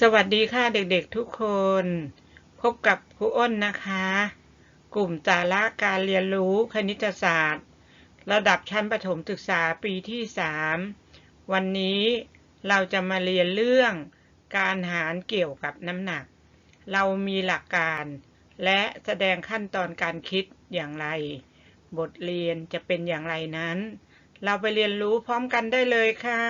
สวัสดีค่ะเด็กๆทุกคน พบกับครูอ้นนะคะ กลุ่มสาระการเรียนรู้คณิตศาสตร์ ระดับชั้นประถมศึกษาปีที่ 3 วันนี้เราจะมาเรียนเรื่องการหารเกี่ยวกับน้ำหนัก เรามีหลักการและแสดงขั้นตอนการคิดอย่างไร บทเรียนจะเป็นอย่างไรนั้น เราไปเรียนรู้พร้อมกันได้เลยค่ะ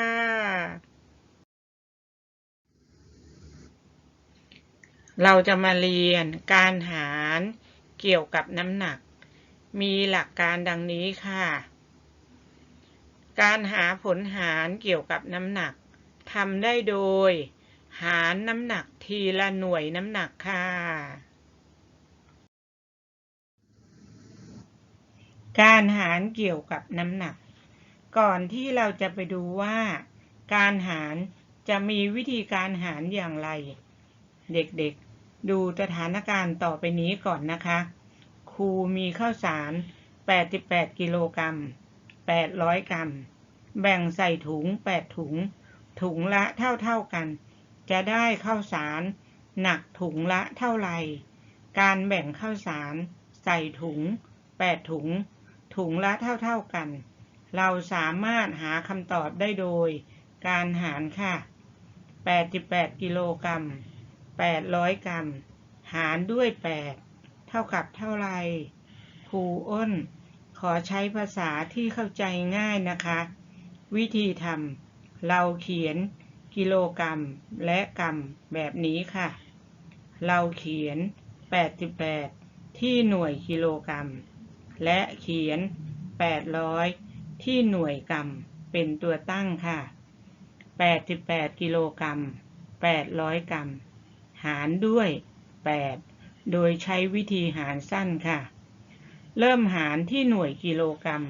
เราจะมาเรียนการหารเกี่ยวกับน้ำหนัก มีหลักการดังนี้ค่ะ การหาผลหารเกี่ยวกับน้ำหนักทำได้โดย หารน้ำหนักทีละหน่วยน้ำหนักค่ะ การหารเกี่ยวกับน้ำหนัก ก่อนที่เราจะไปดูว่า การหารจะมีวิธีการหารอย่างไรเด็กๆ ดูสถานการณ์ต่อไปนี้ก่อนนะคะ ครูมีข้าวสาร 88 กิโลกรัม 800 กรัม แบ่งใส่ถุง 8 ถุง ถุงละเท่าๆกัน จะได้ข้าวสาร หนักถุงละเท่าไหร่ การแบ่งข้าวสาร ใส่ถุง 8 ถุง ถุงละเท่าๆกัน เราสามารถหาคำตอบได้โดย การหารค่ะ 88 กิโลกรัม 800 กรัม หารด้วย 8 เท่ากับเท่าไรครูอ้น ขอใช้ภาษาที่เข้าใจง่ายนะคะ วิธีทำเราเขียนกิโลกรัมและกรัมแบบนี้ค่ะ เราเขียน 88 ที่หน่วยกิโลกรัม และเขียน 800 ที่หน่วยกรัม เป็นตัวตั้งค่ะ 88 กิโลกรัม 800 กรัม หารด้วย 8 โดยใช้วิธีหารสั้นค่ะ เริ่มหารที่หน่วยกิโลกรัม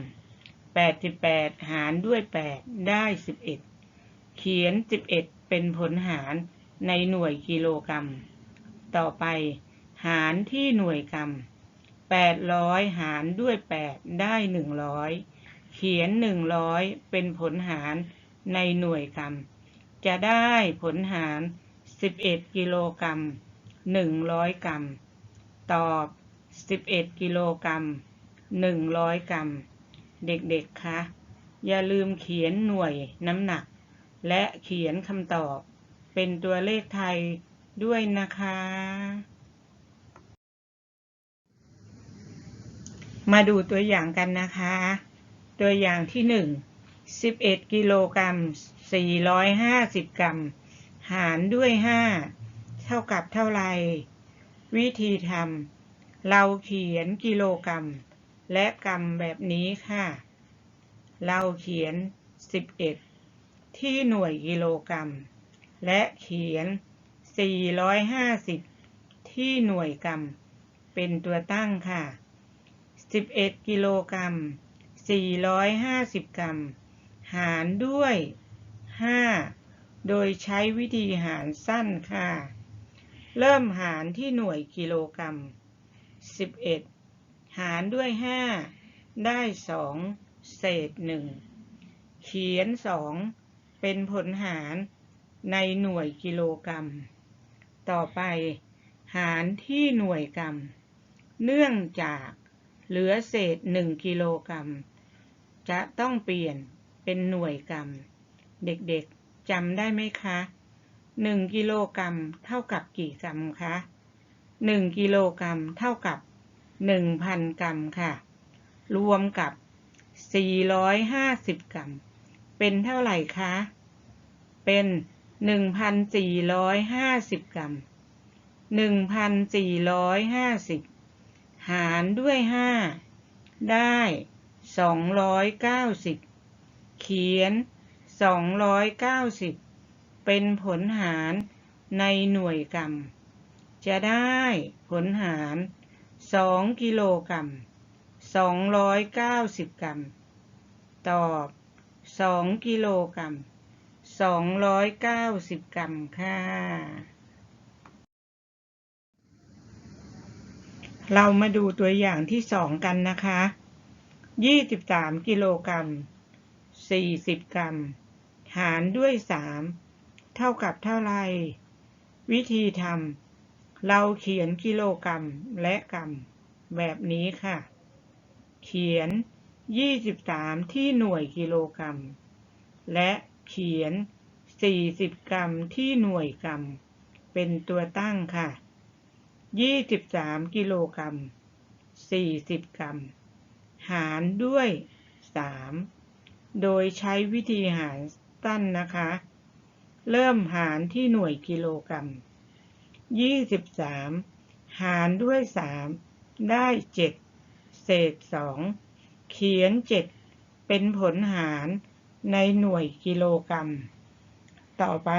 88 หารด้วย 8 ได้ 11 เขียน 11 เป็นผลหารในหน่วยกิโลกรัม ต่อไปหารที่หน่วยกรัม800 หารด้วย 8 ได้ 100 เขียน 100 เป็นผลหารในหน่วยกรัมจะได้ผลหาร 11 กิโลกรัม 100 กรัม ตอบ 11 กิโลกรัม 100 กรัม เด็กๆ คะ อย่าลืมเขียนหน่วยน้ำหนัก และเขียนคำตอบ เป็นตัวเลขไทยด้วยนะคะ มาดูตัวอย่างกันนะคะ ตัวอย่างที่ 1 11 กิโลกรัม 450 กรัม หารด้วย 5 เท่ากับเท่าไร วิธีทำเราเขียนกิโลกรัม และกรัมแบบนี้ค่ะ เราเขียน 11 ที่หน่วยกิโลกรัม และเขียน 450 ที่หน่วยกรัม เป็นตัวตั้งค่ะ 11 กิโลกรัม 450 กรัม หารด้วย 5 โดยใช้วิธีหารสั้นค่ะ เริ่มหารที่หน่วยกิโลกรัม 11 หารด้วย 5 ได้ 2 เศษ 1 เขียน 2 เป็นผลหารในหน่วยกิโลกรัม ต่อไปหารที่หน่วยกรัม เนื่องจากเหลือเศษ 1 กิโลกรัม จะต้องเปลี่ยนเป็นหน่วยกรัม เด็กๆ จำได้ไหมคะ1กิโลกรัมเท่ากับกี่กรัมคะ1กิโลกรัมเท่ากับ1,000กรัมค่ะ รวมกับ450กรัม เป็นเท่าไหร่คะ เป็น1,450กรัม1,450หารด้วย5ได้290เขียน 290 เป็นผลหารในหน่วยกรัม จะได้ผลหาร 2 กิโลกรัม 290 กรัม ตอบ 2 กิโลกรัม 290 กรัมค่ะ เรามาดูตัวอย่างที่สองกันนะคะ 23 กิโลกรัม 40 กรัม หารด้วย 3 เท่ากับเท่าไร วิธีทำเราเขียนกิโลกรัมและกรัม แบบนี้ค่ะ เขียน 23 ที่หน่วยกิโลกรัม และเขียน 40 กรัมที่หน่วยกรัม เป็นตัวตั้งค่ะ 23 กิโลกรัม 40 กรัม หารด้วย 3 โดยใช้วิธีหาร สั้นนะคะ เริ่มหารที่หน่วยกิโลกรัม 23 หารด้วย 3 ได้ 7 เศษ 2 เขียน 7 เป็นผลหารในหน่วยกิโลกรัม ต่อไป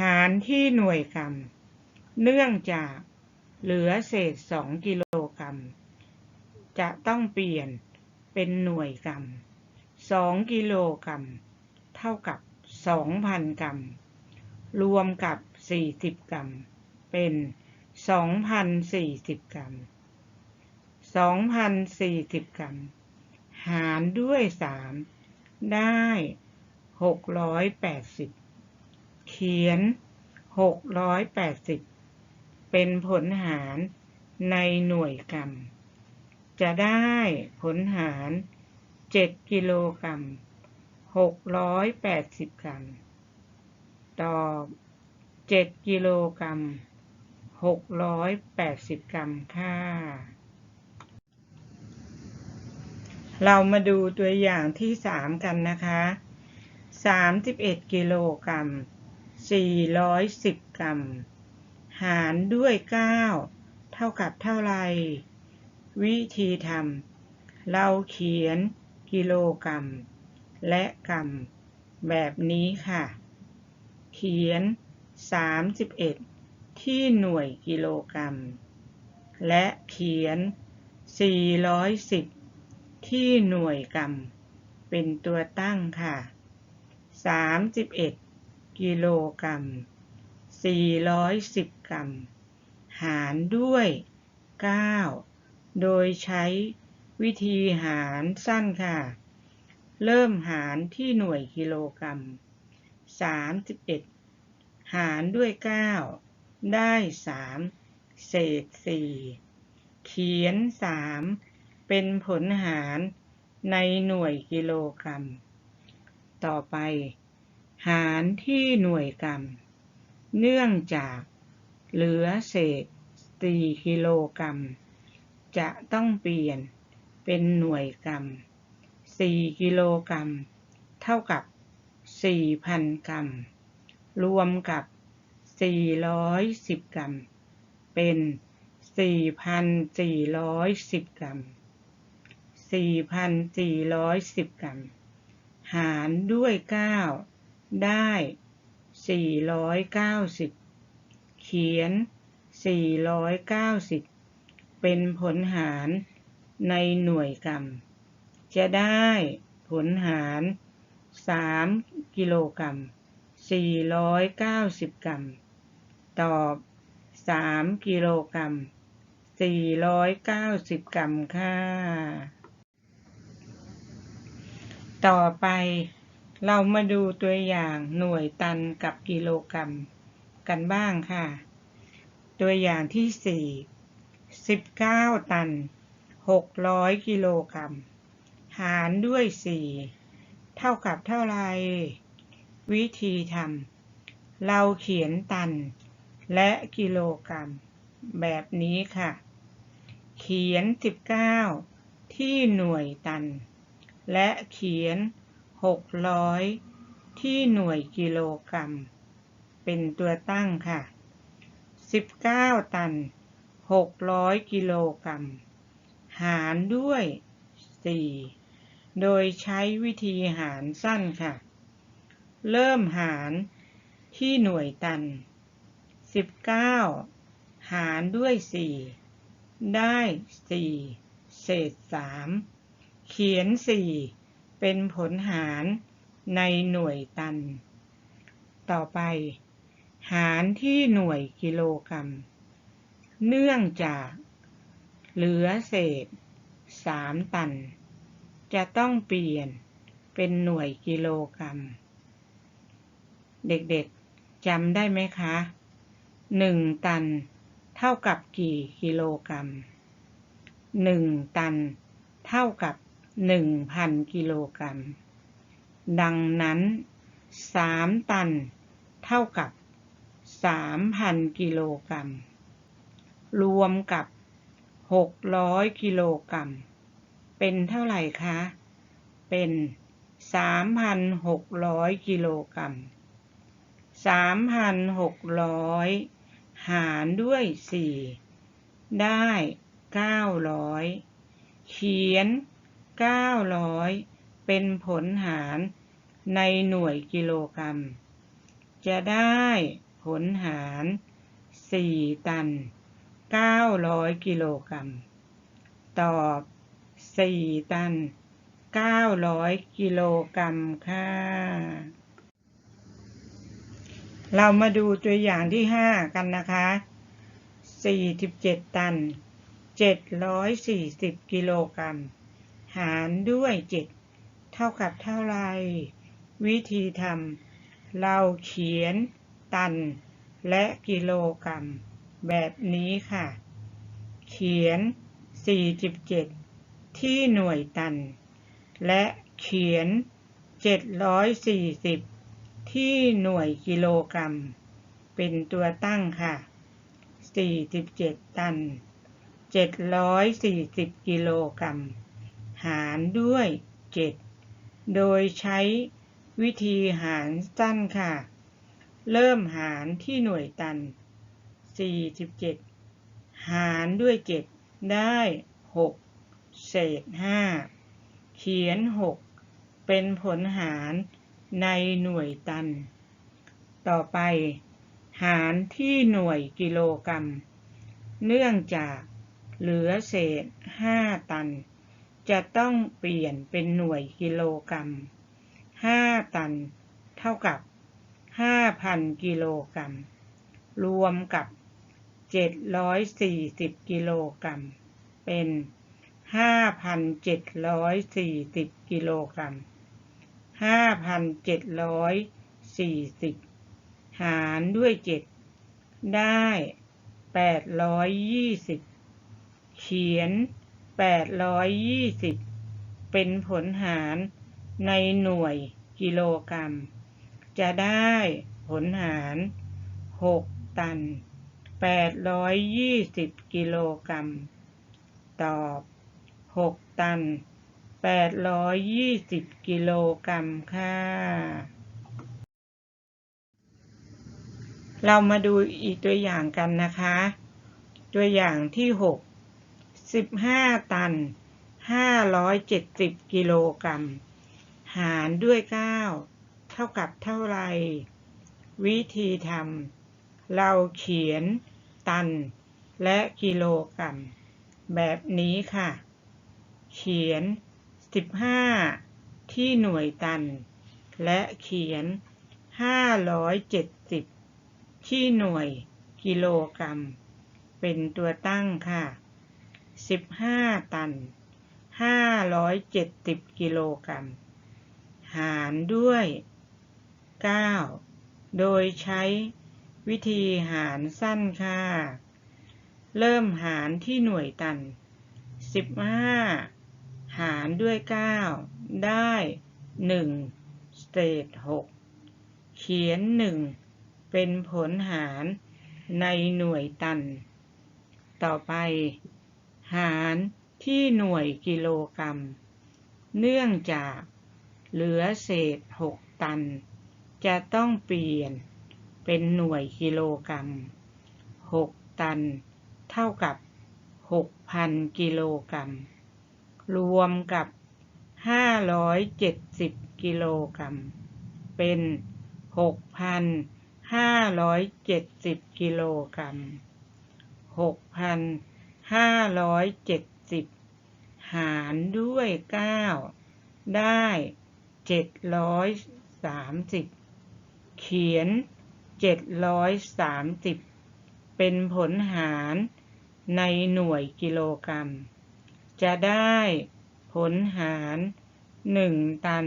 หารที่หน่วยกรัม เนื่องจากเหลือเศษ 2 กิโลกรัม จะต้องเปลี่ยนเป็นหน่วยกรัม 2 กิโลกรัม เท่ากับ 2,000 กรัม รวมกับ 40 กรัม เป็น 2,040 กรัม 2,040 กรัม หารด้วย 3 ได้ 680 เขียน 680 เป็นผลหารในหน่วยกรัม จะได้ผลหาร 7 กิโลกรัม 680กรัมตอบ7กิโลกรัม680กรัมค่ะ เรามาดูตัวอย่างที่3กันนะคะ31กิโลกรัม410กรัม หารด้วย9เท่ากับเท่าไร วิธีทำเราเขียนกิโลกรัม และกรัมแบบนี้ค่ะ เขียน 31 ที่หน่วยกิโลกรัม และเขียน 410 ที่หน่วยกรัมเป็นตัวตั้งค่ะ 31 กิโลกรัม 410 กรัม หารด้วย 9 โดยใช้วิธีหารสั้นค่ะ เริ่มหารที่หน่วยกิโลกรัม 31 หารด้วย 9 ได้ 3 เศษ 4 เขียน 3 เป็นผลหารในหน่วยกิโลกรัม ต่อไป หารที่หน่วยกรัม เนื่องจากเหลือเศษ 4 กิโลกรัม จะต้องเปลี่ยนเป็นหน่วยกรัม 4 กิโลกรัม เท่ากับ 4,000 กรัม รวมกับ 410 กรัม เป็น 4,410 กรัม 4,410 กรัม หารด้วย 9 ได้ 490 เขียน 490 เป็นผลหารในหน่วยกรัม จะได้ผลหาร 3 กิโลกรัม 490 กรัม ตอบ 3 กิโลกรัม 490 กรัมค่ะ ต่อไปเรามาดูตัวอย่างหน่วยตันกับกิโลกรัม กันบ้างค่ะ ตัวอย่างที่ 4 19 ตัน 600 กิโลกรัม หารด้วย 4 เท่ากับเท่าไร วิธีทำเราเขียนตัน และกิโลกรัม แบบนี้ค่ะ เขียน 19 ที่หน่วยตัน และเขียน 600 ที่หน่วยกิโลกรัม เป็นตัวตั้งค่ะ 19 ตัน 600 กิโลกรัม หารด้วย 4 โดยใช้วิธีหารสั้นค่ะ เริ่มหารที่หน่วยตัน 19 หารด้วย 4 ได้ 4 เศษ 3 เขียน 4 เป็นผลหารในหน่วยตัน ต่อไป หารที่หน่วยกิโลกรัม เนื่องจาก เหลือเศษ 3 ตัน จะต้องเปลี่ยนเป็นหน่วยกิโลกรัม เด็กๆจำได้ไหมคะหนึ่งตันเท่ากับกี่กิโลกรัมหนึ่งตันเท่ากับหนึ่งพันกิโลกรัม ดังนั้นสามตันเท่ากับสามพันกิโลกรัม รวมกับหกร้อยกิโลกรัม เป็นเท่าไหร่คะ เป็นสามพันหกร้อยกิโลกรัมสามพันหกร้อยหารด้วยสี่ได้เก้าร้อยเขียนเก้าร้อยเป็นผลหารในหน่วยกิโลกรัม จะได้ผลหารสี่ตันเก้าร้อยกิโลกรัม ตอบ สี่ตันเก้าร้อยกิโลกรัมค่ะ เรามาดูตัวอย่างที่ห้ากันนะคะสี่สิบเจ็ดตันเจ็ดร้อยสี่สิบกิโลกรัม หารด้วยเจ็ดเท่ากับเท่าไร วิธีทำเราเขียนตันและกิโลกรัม แบบนี้ค่ะ เขียน 47 ที่หน่วยตัน และเขียน 740 ที่หน่วยกิโลกรัม เป็นตัวตั้งค่ะ 47 ตัน 740 กิโลกรัม หารด้วย 7 โดยใช้วิธีหารสั้นค่ะ เริ่มหารที่หน่วยตัน 47 หารด้วย 7 ได้ 6 เศษ5เขียน6เป็นผลหารในหน่วยตัน ต่อไปหารที่หน่วยกิโลกรัม เนื่องจากเหลือเศษ5ตัน จะต้องเปลี่ยนเป็นหน่วยกิโลกรัม5ตัน เท่ากับ5,000กิโลกรัม รวมกับ740กิโลกรัม เป็น 5,740 กิโลกรัม 5,740 หารด้วย 7 ได้ 820 เขียน 820 เป็นผลหารในหน่วยกิโลกรัม จะได้ผลหาร 6 ตัน 820 กิโลกรัม ตอบ 6ตัน820กิโลกรัมค่ะ เรามาดูอีกตัวอย่างกันนะคะ ตัวอย่างที่6 15ตัน570กิโลกรัมหารด้วย9เท่ากับเท่าไรวิธีทำเราเขียนตันและกิโลกรัมแบบนี้ค่ะ เขียน 15 ที่หน่วยตัน และเขียน 570 ที่หน่วยกิโลกรัม เป็นตัวตั้งค่ะ 15 ตัน 570 กิโลกรัม หารด้วย 9 โดยใช้วิธีหารสั้นค่ะ เริ่มหารที่หน่วยตัน 15 หารด้วย 9 ได้ 1 เศษ 6 เขียน 1 เป็นผลหารในหน่วยตัน ต่อไป หารที่หน่วยกิโลกรัม เนื่องจากเหลือเศษ 6 ตัน จะต้องเปลี่ยนเป็นหน่วยกิโลกรัม 6 ตัน เท่ากับ 6,000 กิโลกรัม รวมกับ 570 กิโลกรัม เป็น 6,570 กิโลกรัม 6,570 หารด้วย 9 ได้ 730 เขียน 730 เป็นผลหารในหน่วยกิโลกรัม จะได้ผลหาร1ตัน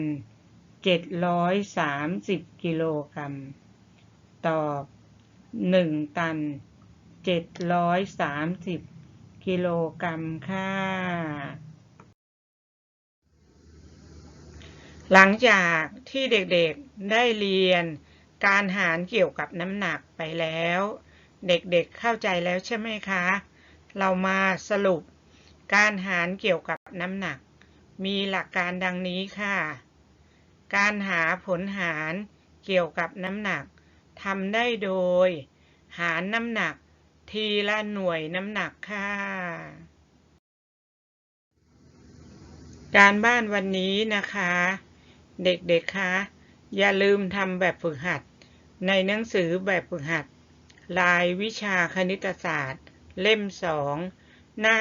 730กิโลกรัม ตอบ1ตัน730กิโลกรัมค่ะ หลังจากที่เด็กๆได้เรียนการหารเกี่ยวกับน้ำหนักไปแล้ว เด็กๆเข้าใจแล้วใช่ไหมคะ เรามาสรุป การหารเกี่ยวกับน้ำหนัก มีหลักการดังนี้ค่ะ การหาผลหารเกี่ยวกับน้ำหนักทำได้โดย หารน้ำหนัก ทีละหน่วยน้ำหนักค่ะ การบ้านวันนี้นะคะ เด็กๆคะอย่าลืมทำแบบฝึกหัด ในหนังสือแบบฝึกหัด ลายวิชาคณิตศาสตร์ เล่ม2 หน้า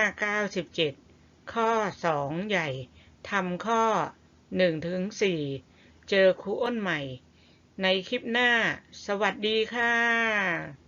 97 ข้อ 2 ใหญ่ทำข้อ 1 ถึง 4 เจอครูอ้นใหม่ ในคลิปหน้า สวัสดีค่ะ